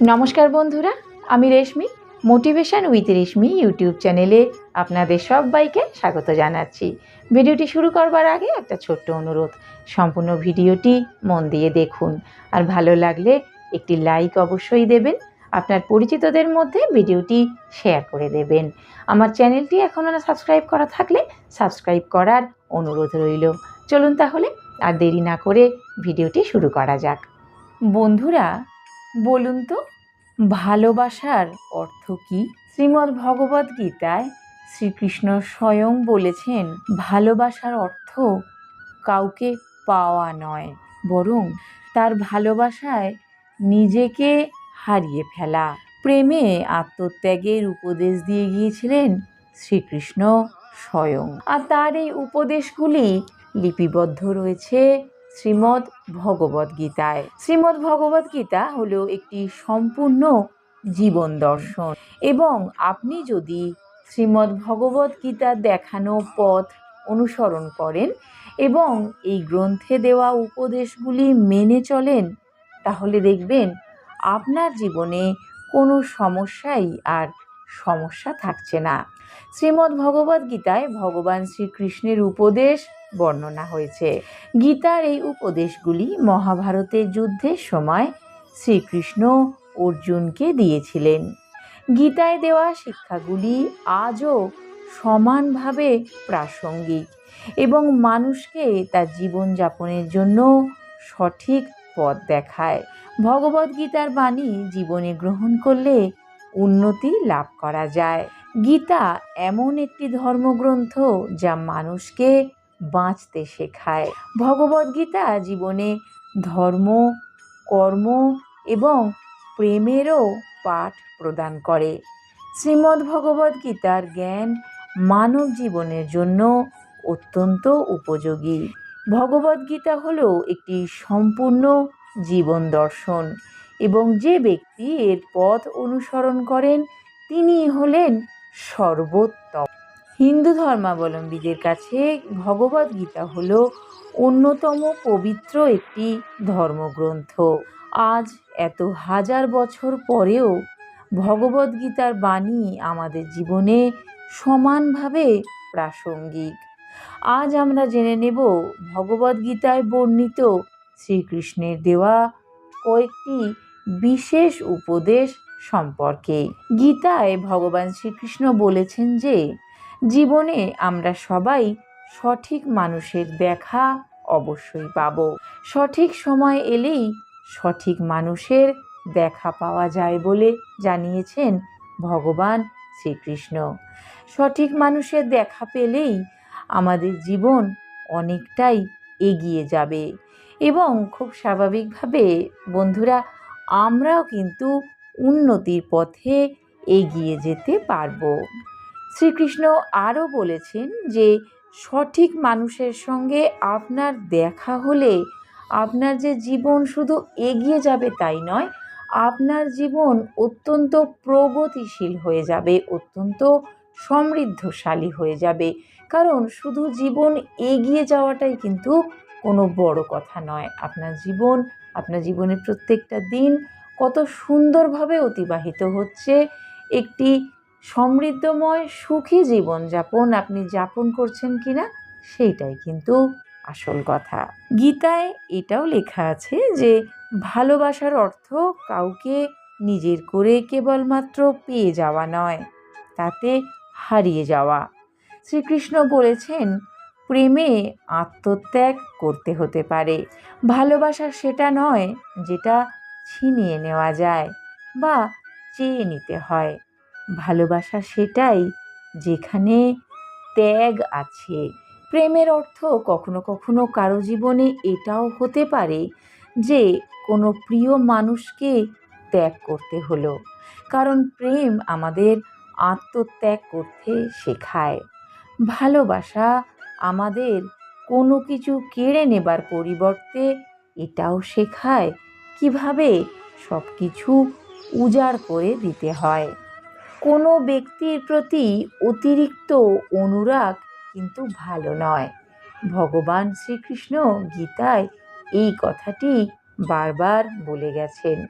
নমস্কার বন্ধুরা, আমি Reshmi motivation with Reshmi YouTube চ্যানেলে আপনাদের সবাইকে স্বাগত জানাচ্ছি। ভিডিওটি শুরু করবার আগে একটা ছোট্ট অনুরোধ, সম্পূর্ণ ভিডিওটি মন দিয়ে দেখুন, আর ভালো লাগলে একটি লাইক অবশ্যই দেবেন, আপনার পরিচিতদের মধ্যে ভিডিওটি শেয়ার করে দেবেন। আমার চ্যানেলটি এখনও না সাবস্ক্রাইব করা থাকলে সাবস্ক্রাইব করার অনুরোধ রইল। চলুন তাহলে আর দেরি না করে ভিডিওটি শুরু করা যাক। বন্ধুরা বলুন তো, ভালোবাসার অর্থ কি? শ্রীমদ্ ভগবদ গীতায় শ্রীকৃষ্ণ স্বয়ং বলেছেন, ভালোবাসার অর্থ কাউকে পাওয়া নয়, বরং তার ভালোবাসায় নিজেকে হারিয়ে ফেলা। প্রেমে আত্মত্যাগের উপদেশ দিয়ে গিয়েছিলেন শ্রীকৃষ্ণ স্বয়ং। আর তার এই উপদেশগুলি লিপিবদ্ধ রয়েছে শ্রীমদ্ ভগবদ গীতায়। শ্রীমদ্ ভগবদ গীতা হলো একটি সম্পূর্ণ জীবন দর্শন এবং আপনি যদি শ্রীমদ্ ভগবদ গীতার দেখানো পথ অনুসরণ করেন এবং এই গ্রন্থে দেওয়া উপদেশগুলি মেনে চলেন, তাহলে দেখবেন আপনার জীবনে কোনো সমস্যাই আর সমস্যা থাকছে না। শ্রীমদ্ ভগবদ গীতায় ভগবান শ্রীকৃষ্ণের উপদেশ বর্ণনা হয়েছে। গীতার এই উপদেশগুলি মহাভারতের যুদ্ধের সময় শ্রীকৃষ্ণ অর্জুনকে দিয়েছিলেন। গীতায় দেওয়া শিক্ষাগুলি আজও সমানভাবে প্রাসঙ্গিক এবং মানুষকে তার জীবনযাপনের জন্য সঠিক পথ দেখায়। ভগবদ্গীতার বাণী জীবনে গ্রহণ করলে উন্নতি লাভ করা যায়। গীতা এমন একটি ধর্মগ্রন্থ যা মানুষকে বাঁচতে শেখায়। ভগবদ্গীতা জীবনে ধর্ম, কর্ম এবং প্রেমেরও পাঠ প্রদান করে। শ্রীমদ্ ভগবদ্গীতার জ্ঞান মানব জীবনের জন্য অত্যন্ত উপযোগী। ভগবদ্গীতা হল একটি সম্পূর্ণ জীবন দর্শন এবং যে ব্যক্তি এর পথ অনুসরণ করেন তিনি হলেন সর্বোত্তম। হিন্দু ধর্মাবলম্বীদের কাছে ভগবদ্গীতা হল অন্যতম পবিত্র একটি ধর্মগ্রন্থ। আজ এত হাজার বছর পরেও ভগবদ্গীতার বাণী আমাদের জীবনে সমানভাবে প্রাসঙ্গিক। আজ আমরা জেনে নেব ভগবদ্গীতায় বর্ণিত শ্রীকৃষ্ণের দেওয়া কয়েকটি বিশেষ উপদেশ সম্পর্কে। গীতায় ভগবান শ্রীকৃষ্ণ বলেছেন যে জীবনে আমরা সবাই সঠিক মানুষের দেখা অবশ্যই পাব। সঠিক সময় এলেই সঠিক মানুষের দেখা পাওয়া যায় বলে জানিয়েছেন ভগবান শ্রীকৃষ্ণ। সঠিক মানুষের দেখা পেলেই আমাদের জীবন অনেকটাই এগিয়ে যাবে। এবং খুব স্বাভাবিকভাবে বন্ধুরা, আমরাও কিন্তু উন্নতির পথে এগিয়ে যেতে পারব। শ্রীকৃষ্ণ আরও বলেছেন যে সঠিক মানুষের সঙ্গে আপনার দেখা হলে আপনার যে জীবন শুধু এগিয়ে যাবে তাই নয়, আপনার জীবন অত্যন্ত প্রগতিশীল হয়ে যাবে, অত্যন্ত সমৃদ্ধশালী হয়ে যাবে। কারণ শুধু জীবন এগিয়ে যাওয়াটাই কিন্তু কোনো বড় কথা নয়। আপনার জীবন, আপনার জীবনের প্রত্যেকটা দিন কত সুন্দরভাবে অতিবাহিত হচ্ছে। একটি সমৃদ্ধময় সুখী জীবনযাপন আপনি যাপন করছেন কি না সেইটাই কিন্তু আসল কথা। গীতায় এটাও লেখা আছে যে, ভালোবাসার অর্থ কাউকে নিজের করে কেবলমাত্র পেয়ে যাওয়া নয়, তাতে হারিয়ে যাওয়া। শ্রীকৃষ্ণ বলেছেন, প্রেমে আত্মত্যাগ করতে হতে পারে। ভালোবাসা সেটা নয় যেটা ছিনিয়ে নেওয়া যায় বা চেয়ে নিতে হয়। ভালোবাসা সেটাই যেখানে ত্যাগ আছে। প্রেমের অর্থ কখনো কখনো কারও জীবনে এটাও হতে পারে যে কোনো প্রিয় মানুষকে ত্যাগ করতে হলো। কারণ প্রেম আমাদের আত্মত্যাগ করতে শেখায়। ভালোবাসা আমাদের কোনো কিছু কেড়ে নেবার পরিবর্তে এটাও শেখায় কীভাবে সব কিছু উজাড় করে দিতে হয়। কোনো ব্যক্তির প্রতি অতিরিক্ত অনুরাগ কিন্তু ভালো নয়। ভগবান শ্রীকৃষ্ণ গীতায় এই কথাটি বারবার বলে গেছেন।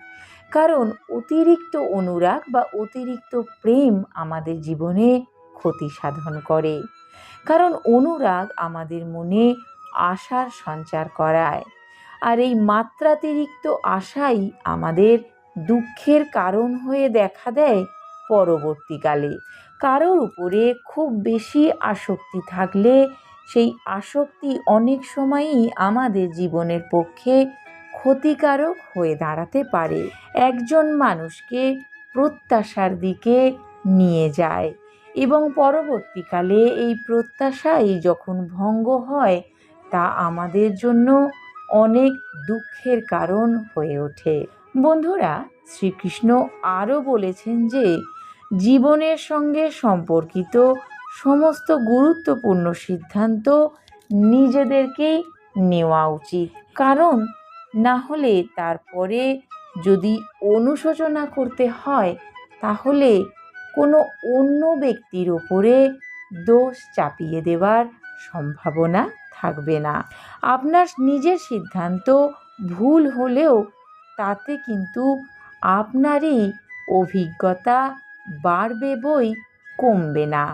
কারণ অতিরিক্ত অনুরাগ বা অতিরিক্ত প্রেম আমাদের জীবনে ক্ষতি সাধন করে। কারণ অনুরাগ আমাদের মনে আশার সঞ্চার করায়। আর এই মাত্রাতিরিক্ত আশাই আমাদের দুঃখের কারণ হয়ে দেখা দেয় পরবর্তীকালে। কারোর উপরে খুব বেশি আসক্তি থাকলে সেই আসক্তি অনেক সময়ই আমাদের জীবনের পক্ষে ক্ষতিকারক হয়ে দাঁড়াতে পারে। একজন মানুষকে প্রত্যাশার দিকে নিয়ে যায় এবং পরবর্তীকালে এই প্রত্যাশাই যখন ভঙ্গ হয়, তা আমাদের জন্য অনেক দুঃখের কারণ হয়ে ওঠে। বন্ধুরা, শ্রীকৃষ্ণ আরও বলেছেন যে জীবনের সঙ্গে সম্পর্কিত সমস্ত গুরুত্বপূর্ণ সিদ্ধান্ত নিজেদেরকেই নেওয়া উচিত। কারণ না হলে তারপরে যদি অনুশোচনা করতে হয়, তাহলে কোনো অন্য ব্যক্তির ওপরে দোষ চাপিয়ে দেওয়ার সম্ভাবনা থাকবে না। আপনার নিজের সিদ্ধান্ত ভুল হলেও তাতে কিন্তু আপনারই অভিজ্ঞতা বাড়বে বই কমবে না।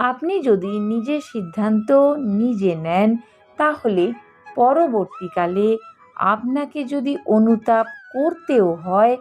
আপনি যদি নিজের সিদ্ধান্ত নিজে নেন, তাহলে পরবর্তীকালে আপনাকে যদি অনুতাপ করতেও হয়,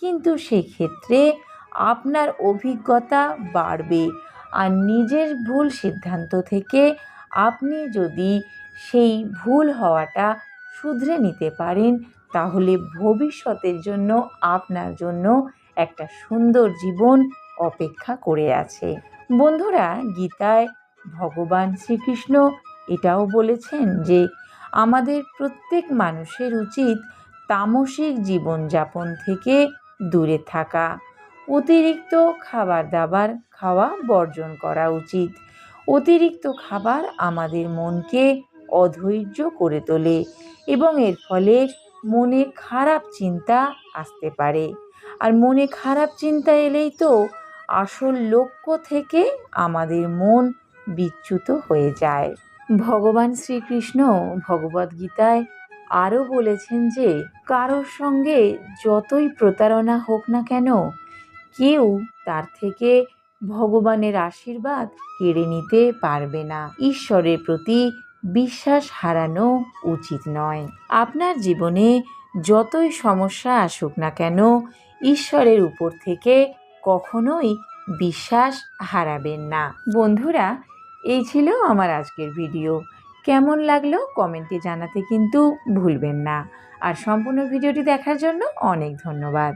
কিন্তু সেক্ষেত্রে আপনার অভিজ্ঞতা বাড়বে। আর নিজের ভুল সিদ্ধান্ত থেকে আপনি যদি সেই ভুল হওয়াটা শুধরে নিতে পারেন, তাহলে ভবিষ্যতের জন্য, আপনার জন্য একটা সুন্দর জীবন অপেক্ষা করে আছে। বন্ধুরা, গীতায় ভগবান শ্রীকৃষ্ণ এটাও বলেছেন যে, আমাদের প্রত্যেক মানুষের উচিত তামসিক জীবনযাপন থেকে দূরে থাকা। অতিরিক্ত খাবার দাবার খাওয়া বর্জন করা উচিত। অতিরিক্ত খাবার আমাদের মনকে অধৈর্য করে তোলে এবং এর ফলে মনে খারাপ চিন্তা আসতে পারে। আর মনে খারাপ চিন্তা এলেই তো আসল লক্ষ্য থেকে আমাদের মন বিচ্যুত হয়ে যায়। ভগবান শ্রীকৃষ্ণ ভগবদ্গীতায় আরও বলেছেন যে, কারোর সঙ্গে যতই প্রতারণা হোক না কেন, কেউ তার থেকে ভগবানের আশীর্বাদ কেড়ে নিতে পারবে না। ঈশ্বরের প্রতি বিশ্বাস হারানো উচিত নয়। আপনার জীবনে যতই সমস্যা আসুক না কেন, ঈশ্বরের উপর থেকে কখনোই বিশ্বাস হারাবেন না। বন্ধুরা, এই ছিল আমার আজকের ভিডিও। কেমন লাগল কমেন্টে জানাতে কিন্তু ভুলবেন না। আর সম্পূর্ণ ভিডিওটি দেখার জন্য অনেক ধন্যবাদ।